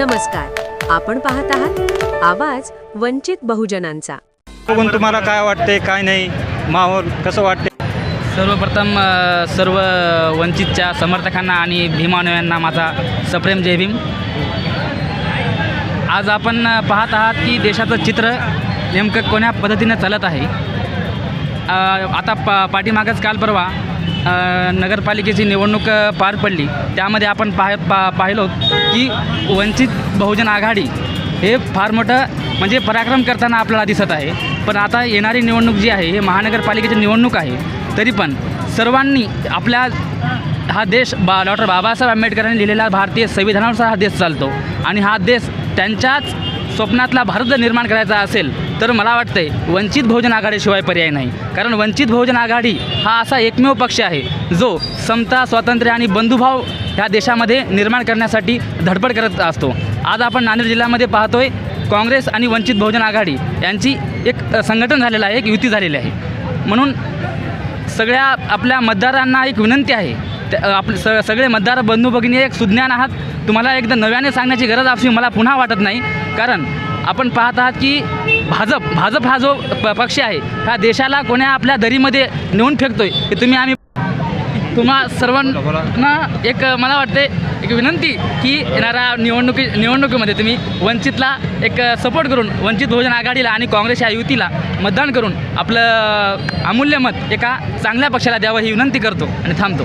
नमस्कार. आपण पाहत आहात आवाज वंचित बहुजनांचा. बघून तुम्हाला काय वाटते काय नाही? माहोल कसं वाटते सर्वप्रथम सर्व वंचितच्या समर्थकांना आणि भीमानव्यांना माझा सप्रेम जय भीम. आज आपण पाहत आहात की देशाचं चित्र नेमकं कोण्या पद्धतीनं चालत आहे? आता पा पाठीमागच काल परवा नगरपालिकेची निवडणूक पार पडली. त्यामध्ये आपण पाह पा पाहिलो की वंचित बहुजन आघाडी हे फार मोठं म्हणजे पराक्रम करताना आपल्याला दिसत आहे. पण आता येणारी निवडणूक जी आहे हे महानगरपालिकेची निवडणूक आहे तरी पण सर्वांनी आपल्या हा देश बा डॉक्टर बाबासाहेब आंबेडकरांनी लिहिलेला भारतीय संविधानानुसार हा देश चालतो. आणि हा देश त्यांच्याच स्वप्नातला भारत जर निर्माण करायचा असेल तर मला वाटतंय वंचित बहुजन आघाडीशिवाय पर्याय नाही. कारण वंचित बहुजन आघाडी हा असा एकमेव पक्ष आहे जो समता स्वातंत्र्य आणि बंधुभाव ह्या देशामध्ये निर्माण करण्यासाठी धडपड करत असतो. आज आपण नांदेड जिल्ह्यामध्ये पाहतोय काँग्रेस आणि वंचित बहुजन आघाडी यांची एक संघटन झालेलं आहे एक युती झालेली आहे. म्हणून सगळ्या आपल्या मतदारांना एक विनंती आहे त्या- स सगळे मतदार बंधू भगिनी एक सुज्ञान आहात तुम्हाला एकदा नव्याने सांगण्याची गरज अशी मला पुन्हा वाटत नाही. कारण आपण पाहत आहात की भाजप भाजप हा जो प पक्ष आहे हा देशाला कोण्या आपल्या दरीमध्ये नेऊन फेकतोय की तुम्ही आम्ही तुम्हा सर्वांना एक मला वाटते एक विनंती की येणाऱ्या निवडणुकी निवडणुकीमध्ये तुम्ही वंचितला एक सपोर्ट करून वंचित बहुजन आघाडीला आणि काँग्रेस या युतीला मतदान करून आपलं अमूल्य मत एका चांगल्या पक्षाला द्यावं ही विनंती करतो आणि थांबतो.